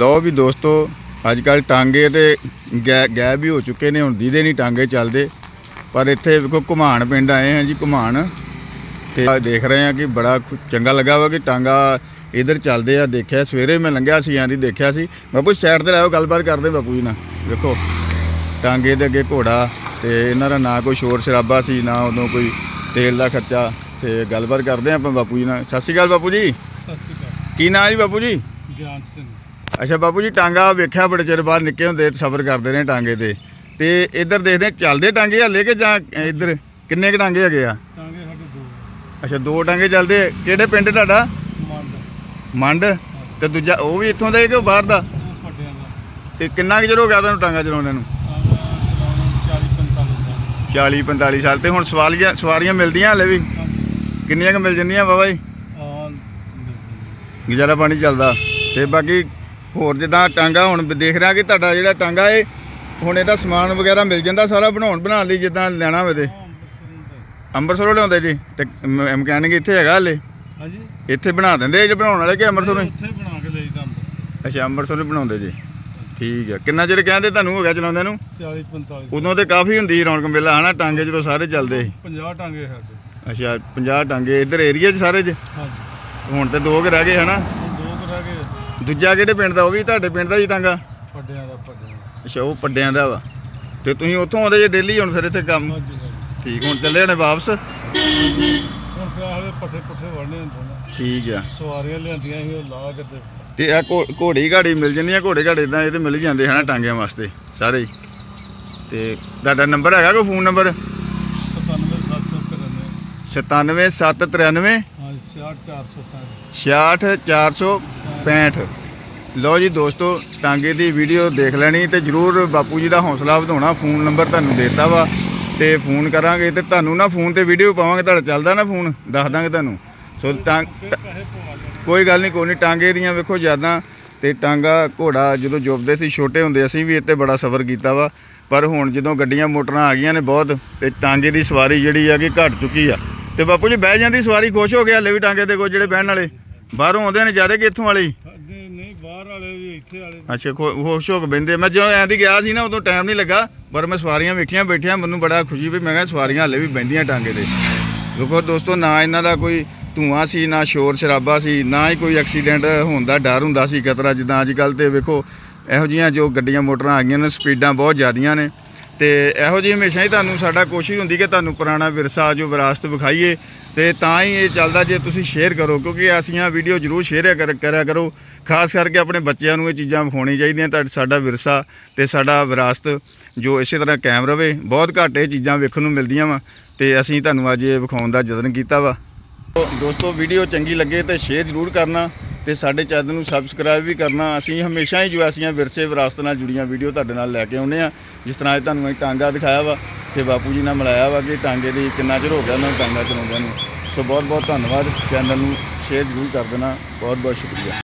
ਲਓ ਵੀ ਦੋਸਤੋ ਅੱਜ ਕੱਲ ਟਾਂਗੇ ਤੇ ਗੈ- ਵੀ ਹੋ ਚੁੱਕੇ ਨੇ ਹੁਣ ਦੀਦੇ ਨਹੀਂ ਟਾਂਗੇ ਚੱਲਦੇ। ਪਰ ਇੱਥੇ ਵੇਖੋ ਘੁਮਾਣ ਪਿੰਡ ਆਏ ਹਾਂ ਜੀ ਘੁਮਾਣ। ਤੇ ਦੇਖ ਰਹੇ ਹਾਂ ਕਿ ਬੜਾ ਚੰਗਾ ਲੱਗਾ ਵਾ ਕਿ ਟਾਂਗਾ ਇਧਰ ਚੱਲਦੇ ਆ। ਦੇਖਿਆ ਸਵੇਰੇ ਮੈਂ ਲੰਘਿਆ ਸੀ ਆਂ ਦੀ ਦੇਖਿਆ ਸੀ। ਬਾਪੂ ਸਾਈਡ ਤੇ ਲਾਓ ਗੱਲਬਾਤ ਕਰਦੇ ਬਾਪੂ ਜੀ ਨਾਲ। ਵੇਖੋ ਟਾਂਗੇ ਦੇ ਅੱਗੇ ਘੋੜਾ ਤੇ ਇਹਨਾਂ ਦਾ ਨਾ ਕੋਈ ਸ਼ੋਰ ਸ਼ਰਾਬਾ ਸੀ ਨਾ ਉਦੋਂ ਕੋਈ ਤੇਲ ਦਾ ਖਰਚਾ। ਤੇ ਗੱਲਬਾਤ ਕਰਦੇ ਆਪਾਂ ਬਾਪੂ ਜੀ ਨਾਲ। ਸਤਿ ਸ਼੍ਰੀ ਅਕਾਲ ਬਾਪੂ ਜੀ। ਸਤਿ ਸ਼੍ਰੀ ਅਕਾਲ। ਕੀ ਨਾਂ ਜੀ ਬਾਪੂ ਜੀ? ਗਿਆਨ ਸਿੰਘ। ਅੱਛਾ ਬਾਪੂ ਜੀ ਟਾਂਗਾ ਵੇਖਿਆ ਬੜੇ ਚਿਰ ਬਾਅਦ ਨਿੱਕੇ ਹੁੰਦੇ ਸਫ਼ਰ ਕਰਦੇ ਨੇ ਟਾਂਗੇ ਤੇ। ਤੇ ਇੱਧਰ ਦੇਖਦੇ ਚੱਲਦੇ ਟਾਂਗੇ ਹਲੇ ਕਿ ਜਾਂ ਇੱਧਰ? ਕਿੰਨੇ ਕ ਟਾਂਗੇ ਹੈਗੇ ਆ? ਟਾਂਗੇ ਸਾਡੇ ਦੋ। ਅੱਛਾ ਦੋ ਟਾਂਗੇ ਚੱਲਦੇ। ਕਿਹੜੇ ਪਿੰਡ ਤੁਹਾਡਾ? ਮੰਡ। ਤੇ ਦੂਜਾ ਉਹ ਵੀ ਇੱਥੋਂ ਦਾ ਹੀ ਕਿ ਬਾਹਰ ਦਾ? ਉਹ ਪੱਡਿਆਂ ਦਾ। ਤੇ ਕਿੰਨਾ ਕੁ ਚਿਰ ਹੋ ਗਿਆ ਤੁਹਾਨੂੰ ਟਾਂਗਾ ਚਲਾਉਂਦੇ ਨੂੰ? ਟਾਂਗਾ ਚਲਾਉਣਾ 40 45 40 ਦਾ 45 ਸਾਲ। ਤੇ ਹੁਣ ਸਵਾਰੀਆਂ ਸਵਾਰੀਆਂ ਮਿਲਦੀਆਂ ਹਲੇ ਵੀ? ਕਿੰਨੀਆਂ ਕ ਮਿਲ ਜਾਂਦੀਆਂ ਬਾਬਾ ਜੀ? ਗੁਜ਼ਾਰਾ ਪਾਣੀ ਚੱਲਦਾ। ਤੇ ਬਾਕੀ ਹੋਰ ਜਿੱਦਾਂ ਟਾਂਗਾ ਹੁਣ ਦੇਖ ਰਿਹਾ ਕਿ ਤੁਹਾਡਾ ਜਿਹੜਾ ਟਾਂਗਾ ਏ ਹੁਣ ਇਹਦਾ ਸਮਾਨ ਵਗੈਰਾ ਮਿਲ ਜਾਂਦਾ ਸਾਰਾ ਬਣਾਉਣ ਬਣਾਉਣ ਲਈ ਜਿੱਦਾਂ ਲੈਣਾ ਹੋਵੇ ਤੇ। ਅੰਮ੍ਰਿਤਸਰੋਂ ਲਿਆਉਂਦੇ ਜੀ। ਤੇ ਮਕੈਨਿਕ ਇੱਥੇ ਹੈਗਾ ਹਲੇ। ਹਾਂਜੀ। ਇੱਥੇ ਬਣਾ ਦਿੰਦੇ ਜੇ ਬਣਾਉਣ ਵਾਲੇ ਕਿ ਅੰਮ੍ਰਿਤਸਰੋਂ ਹੀ? ਉੱਥੇ ਬਣਾ ਕੇ ਲਈ ਕੰਮ ਅੱਛਾ ਅੰਮ੍ਰਿਤਸਰੋਂ ਹੀ ਬਣਾਉਂਦੇ ਜੀ। ਠੀਕ ਹੈ ਕਿੰਨਾ ਚਿਰ ਕਹਿੰਦੇ ਤੁਹਾਨੂੰ ਹੋ ਗਿਆ ਚਲਾਉਂਦੇ ਨੂੰ? 40 45 ਉਦੋਂ ਤੇ ਕਾਫੀ ਹੁੰਦੀ ਸੀ ਰੌਣਕ ਮੇਲਾ ਹਨਾ? ਟਾਂਗੇ ਜਦੋਂ ਸਾਰੇ ਚੱਲਦੇ ਸੀ। 50 ਟਾਂਗੇ ਸਾਡੇ ਅੱਛਾ 50 ਟਾਂਗੇ ਇੱਧਰ ਏਰੀਆ 'ਚ ਸਾਰੇ 'ਚ ਹਾਂਜੀ। ਹੁਣ ਤੇ ਦੋ ਕੁ ਰਹਿ ਗਏ ਹਨਾ? ਹੁਣ ਦੋ ਕੁ ਰਹਿ ਗਏ। ਦੂਜਾ ਕਿਹੜੇ ਪਿੰਡ ਦਾ? ਉਹ ਵੀ ਤੁਹਾਡੇ ਪਿੰਡ ਦਾ ਜੀ ਟਾਂਗਾ ਪੱਡਿਆਂ ਦਾ ਪੱਡਿਆਂ ਅੱਛਾ ਉਹ ਪੱਡਿਆਂ ਦਾ ਵਾ। ਤੇ ਤੁਸੀਂ ਉੱਥੋਂ ਆਉਂਦੇ ਜੇ ਡੇਲੀ ਹੁਣ ਫਿਰ ਇੱਥੇ ਕੰਮ? ਹਾਂਜੀ ਹਾਂਜੀ। ਠੀਕ ਹੁਣ ਚੱਲੇ ਨੇ ਵਾਪਸ? ਹੁਣ ਫਿਰ ਆਲੇ ਪੱਠੇ ਪੁੱਠੇ ਵੜਨੇ ਹੁੰਦੇ ਨੇ। ਠੀਕ ਆ। ਸਵਾਰੀਆਂ ਲਿਆਂਦੀਆਂ ਸੀ ਉਹ ਲਾ ਕੇ ਤੇ ਤੇ ਆ ਘੋੜੀ ਘਾੜੀ ਮਿਲ ਜਾਂਦੀਆਂ ਘੋੜੇ ਘਾੜੇ ਇਦਾਂ ਇਹ ਤੇ ਮਿਲ ਹੀ ਜਾਂਦੇ ਹਨਾ ਟਾਂਗਿਆਂ ਵਾਸਤੇ ਸਾਰੇ ਹੀ। ਤੇ ਤੁਹਾਡਾ ਨੰਬਰ ਹੈਗਾ ਕੋਈ ਫੋਨ ਨੰਬਰ? 97793 97793 ਹਾਂਜੀ 68465 66465 ਲਓ ਜੀ ਦੋਸਤੋ, ਟਾਂਗੇ ਦੀ ਵੀਡੀਓ ਦੇਖ ਲੈਣੀ ਤੇ ਜਰੂਰ ਬਾਪੂ ਜੀ ਦਾ ਹੌਸਲਾ ਵਧਾਉਣਾ, ਫੋਨ ਨੰਬਰ ਤੁਹਾਨੂੰ ਦੇਤਾ ਵਾ ਤੇ ਫੋਨ ਕਰਾਂਗੇ ਤੇ ਤੁਹਾਨੂੰ ਨਾ ਫੋਨ ਤੇ ਵੀਡੀਓ ਪਾਵਾਂਗੇ, ਤੁਹਾਡਾ ਚੱਲਦਾ ਨਾ ਫੋਨ, ਦੱਸ ਦਾਂਗੇ ਤੁਹਾਨੂੰ। ਸੋ ਟਾਂ ਕੋਈ ਗੱਲ ਨਹੀਂ, ਕੋਈ ਨਹੀਂ, ਟਾਂਗੇ ਦੀਆਂ ਵੇਖੋ ਜ਼ਿਆਦਾ ਤੇ ਟਾਂਗਾ ਘੋੜਾ ਜਦੋਂ ਜੁਬਦੇ ਸੀ, ਛੋਟੇ ਹੁੰਦੇ ਅਸੀਂ ਵੀ ਇੱਥੇ ਬੜਾ ਸਫ਼ਰ ਕੀਤਾ ਵਾ, ਪਰ ਹੁਣ ਜਦੋਂ ਗੱਡੀਆਂ ਮੋਟਰਾਂ ਆ ਗਈਆਂ ਨੇ ਬਹੁਤ ਤੇ ਟਾਂਗੇ ਦੀ ਸਵਾਰੀ ਜਿਹੜੀ ਆ ਕਿ ਘਟ ਚੁੱਕੀ ਆ। ਤੇ ਬਾਪੂ ਜੀ ਬਹਿ ਜਾਂਦੀ ਸਵਾਰੀ, ਖੁਸ਼ ਹੋ ਗਿਆ ਹਲੇ ਵੀ ਟਾਂਗੇ ਦੇ ਕੋਲ ਜਿਹੜੇ ਬਹਿਣ ਵਾਲੇ? ਬਾਹਰੋਂ ਆਉਂਦੇ ਨੇ ਜ਼ਿਆਦਾ ਕਿ ਇੱਥੋਂ ਵਾਲੇ ਹੀ? ਨਹੀਂ ਬਾਹਰ ਵਾਲੇ ਵੀ ਇੱਥੇ ਵਾਲੇ ਵੀ। ਅੱਛਾ ਖੁ- ਖੁਸ਼ ਹੋ ਕੇ ਬਹਿੰਦੇ ਮੈਂ ਜਦੋਂ ਐਂ ਦੀ ਗਿਆ ਸੀ ਨਾ ਉਦੋਂ ਟਾਈਮ ਨਹੀਂ ਲੱਗਾ ਪਰ ਮੈਂ ਸਵਾਰੀਆਂ ਵੇਖੀਆਂ ਬੈਠੀਆਂ ਮੈਨੂੰ ਬੜਾ ਖੁਸ਼ੀ ਵੀ ਮੈਂ ਕਿਹਾ ਸਵਾਰੀਆਂ ਹਲੇ ਵੀ ਬਹਿੰਦੀਆਂ ਟਾਂਗੇ ਦੇ ਵੇਖੋ ਦੋਸਤੋ ਨਾ ਇਹਨਾਂ ਦਾ ਕੋਈ ਧੂਆਂ ਸੀ ਨਾ ਸ਼ੋਰ ਸ਼ਰਾਬਾ ਸੀ ਨਾ ਹੀ ਕੋਈ ਐਕਸੀਡੈਂਟ ਹੋਣ ਦਾ ਡਰ ਹੁੰਦਾ ਸੀ ਖਤਰਾ ਜਿੱਦਾਂ ਅੱਜ ਕੱਲ ਤੇ ਵੇਖੋ ਇਹੋ ਜੀਆਂ ਜੋ ਗੱਡੀਆਂ ਮੋਟਰਾਂ ਆ ਗਈਆਂ ਨੇ ਸਪੀਡਾਂ ਬਹੁਤ ਜ਼ਿਆਦੀਆਂ ਨੇ ਤੇ ਇਹੋ ਜਿਹੀ ਹਮੇਸ਼ਾ ਹੀ ਤੁਹਾਨੂੰ ਸਾਡਾ ਕੋਸ਼ਿਸ਼ ਹੁੰਦੀ ਕਿ ਤੁਹਾਨੂੰ ਪੁਰਾਣਾ ਵਿਰਸਾ ਜੋ ਵਿਰਾਸਤ ਵਿਖਾਈਏ ਤੇ ਤਾਂ ਹੀ ਇਹ ਚੱਲਦਾ ਜੇ ਤੁਸੀਂ ਸ਼ੇਅਰ ਕਰੋ, ਕਿਉਂਕਿ ਐਸੀਆਂ ਵੀਡੀਓ ਜ਼ਰੂਰ ਸ਼ੇਅਰ ਕਰ- ਕਰਿਆ ਕਰੋ। ਖਾਸ ਕਰਕੇ ਆਪਣੇ ਬੱਚਿਆਂ ਨੂੰ ਇਹ ਚੀਜ਼ਾਂ ਵਿਖਾਉਣੀ ਚਾਹੀਦੀਆਂ ਤਾਂ ਸਾਡਾ ਵਿਰਸਾ ਤੇ ਸਾਡਾ ਵਿਰਾਸਤ ਜੋ ਇਸੇ ਤਰ੍ਹਾਂ ਕਾਇਮ ਰਵੇ। ਬਹੁਤ ਘੱਟ ਇਹ ਚੀਜ਼ਾਂ ਵੇਖਣ ਨੂੰ ਮਿਲਦੀਆਂ ਵਾ ਤੇ ਅਸੀਂ ਤੁਹਾਨੂੰ ਅੱਜ ਇਹ ਵਿਖਾਉਣ ਦਾ ਯਤਨ ਕੀਤਾ ਵਾ। ਦੋਸਤੋ ਵੀਡੀਓ ਚੰਗੀ ਲੱਗੇ ਤੇ ਸ਼ੇਅਰ ਜ਼ਰੂਰ ਕਰਨਾ ਤੇ ਸਾਡੇ ਚੈਨਲ ਨੂੰ ਸਬਸਕ੍ਰਾਈਬ ਵੀ ਕਰਨਾ। ਅਸੀਂ ਹਮੇਸ਼ਾ ਹੀ ਜੋ ਐਸੀਆਂ ਵਿਰਸੇ ਵਿਰਾਸਤ ਨਾਲ ਜੁੜੀਆਂ ਵੀਡੀਓ ਤੁਹਾਡੇ ਨਾਲ ਲੈ ਕੇ ਆਉਂਦੇ ਆ ਜਿਸ ਤਰ੍ਹਾਂ ਅੱਜ ਤੁਹਾਨੂੰ ਇੱਕ ਟਾਂਗਾ ਦਿਖਾਇਆ ਵਾ। ਤੇ ਬਾਪੂ ਜੀ ਨਾਲ ਮਿਲਾਇਆ ਵਾ ਕਿ ਟਾਂਗੇ ਦੀ ਕਿੰਨਾ ਚਿਰ ਹੋ ਗਿਆ ਉਹਨਾਂ ਨੂੰ ਟਾਂਗਾ ਚਲਾਉਂਦਿਆਂ ਨੂੰ। ਸੋ ਬਹੁਤ ਬਹੁਤ ਧੰਨਵਾਦ। ਚੈਨਲ ਨੂੰ ਸ਼ੇਅਰ ਜ਼ਰੂਰ ਕਰ ਦੇਣਾ। ਬਹੁਤ ਬਹੁਤ ਸ਼ੁਕਰੀਆ।